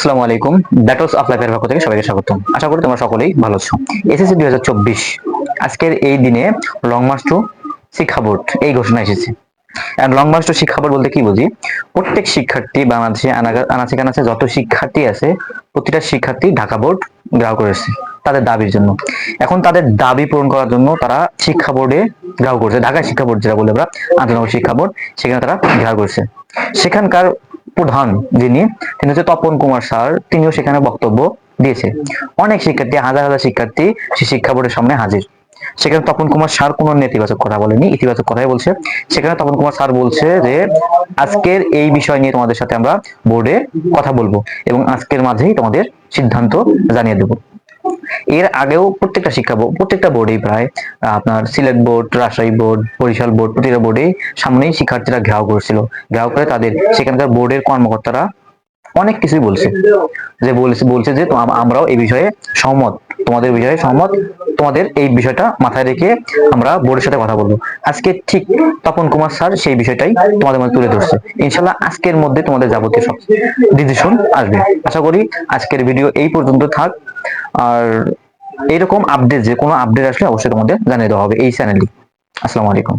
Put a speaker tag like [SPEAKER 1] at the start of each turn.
[SPEAKER 1] আসসালামু আলাইকুম। Battles of লাইফের পক্ষ থেকে সবাইকে স্বাগতম। আশা করি তোমরা সকলেই ভালো আছো। এসএসসি দুই হাজার চব্বিশ আজকের এই দিনে লং মার্চ টু শিক্ষা বোর্ড এই ঘোষণা এসেছে। আর লং মার্চ টু শিক্ষা বোর্ড বলতে কি বুঝি? প্রত্যেক শিক্ষার্থী বাংলাদেশে আনাচে কানাচে যত শিক্ষার্থী আছে, প্রতিটা শিক্ষার্থী ঢাকা বোর্ড গ্রাহ করেছে তাদের দাবির জন্য। এখন তাদের দাবি পূরণ করার জন্য তারা শিক্ষা বোর্ডে গ্রাহ করছে। ঢাকা শিক্ষা বোর্ড যেটা বলে আমরা, আন্তর্জাতিক শিক্ষা বোর্ড, সেখানে তারা গ্রাহ করছে। সেখানকার প্রধান যিনি, তিনি হচ্ছে তপন কুমার স্যার। তিনিও সেখানে বক্তব্য দিয়েছে। অনেক শিক্ষার্থী, হাজার হাজার শিক্ষার্থী সেই শিক্ষা বোর্ডের সামনে হাজির। সেখানে তপন কুমার স্যার কোনো নেতিবাচক কথা বলেনি, ইতিবাচক কথাই বলছে। সেখানে তপন কুমার স্যার বলছে যে, আজকের এই বিষয় নিয়ে তোমাদের সাথে আমরা বোর্ডে কথা বলব এবং আজকের মাঝেই তোমাদের সিদ্ধান্ত জানিয়ে দেবো। এর আগেও প্রত্যেকটা শিক্ষা বোর্ড প্রত্যেকটা বোর্ডেই প্রায় আপনার Sylhet board Rajshahi board Barishal board প্রতিটা বোর্ডে সামনেই শিক্ষার্থীরা ঘেরাও করেছিল। ঘেরাও করে তাদের সেখানকার বোর্ডের কর্মকর্তারা অনেক কিছুই বলছে। যে বলছে বলছে যে আমরাও এই বিষয়ে সহমত, তোমাদের বিষয়ে সহমত, তোমাদের এই বিষয়টা মাথায় রেখে আমরা বোর্ডের সাথে কথা বলব। আজকে ঠিক তপন কুমার স্যার সেই বিষয়টাই তোমাদের মধ্যে তুলে ধরছে। ইনশাল্লাহ আজকের মধ্যে তোমাদের যাবতীয় সব ডিসিশন আসবে। আশা করি আজকের ভিডিও এই পর্যন্ত থাক। আর এইরকম আপডেট যে কোনো আপডেট আসলে অবশ্যই তোমাদের জানিয়ে দেওয়া হবে এই চ্যানেলটি আসসালামু আলাইকুম।